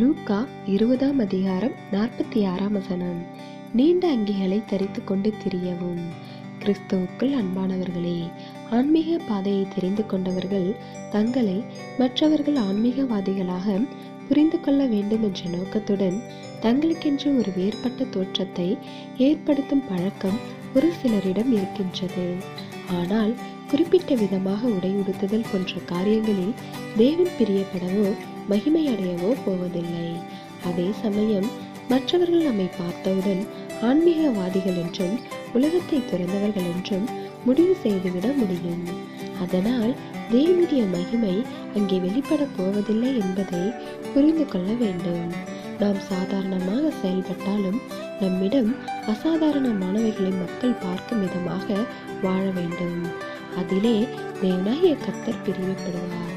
லூக்கா இருபதாம் அதிகாரம் நாற்பத்தி ஆறாம் வசனம். நீண்ட அங்கிகளை தரித்து கொண்டு திரியவும். கிறிஸ்துவுக்குள் அன்பானவர்களே ஆன்மீக பாதையை தெரிந்து கொண்டவர்கள் தங்களை மற்றவர்கள் ஆன்மீகவாதிகளாக புரிந்து கொள்ள வேண்டும் என்ற நோக்கத்துடன் தங்களுக்கென்று ஒரு வேறுபட்ட தோற்றத்தை ஏற்படுத்தும் பழக்கம் ஒரு சிலரிடம் இருக்கின்றது. ஆனால் குறிப்பிட்ட விதமாக உடை உடுத்துதல் போன்ற காரியங்களில் தேவன் பிரியப்படவோ மகிமையடையவோ போவதில்லை. அதே சமயம் மற்றவர்கள் நம்மை பார்த்தவுடன் ஆன்மீகவாதிகள் என்றும் உலகத்தை துறந்தவர்கள் என்றும் முடிவு செய்துவிட முடியும். அதனால் தேவனுடைய மகிமை அங்கே வெளிப்பட போவதில்லை என்பதை புரிந்து கொள்ள வேண்டும். நாம் சாதாரணமாக செயல்பட்டாலும் நம்மிடம் அசாதாரணமானவைகளை மக்கள் பார்க்கும் விதமாக வாழ வேண்டும். அதிலே தேவனாகிய கத்தர் பிரியப்படுவார்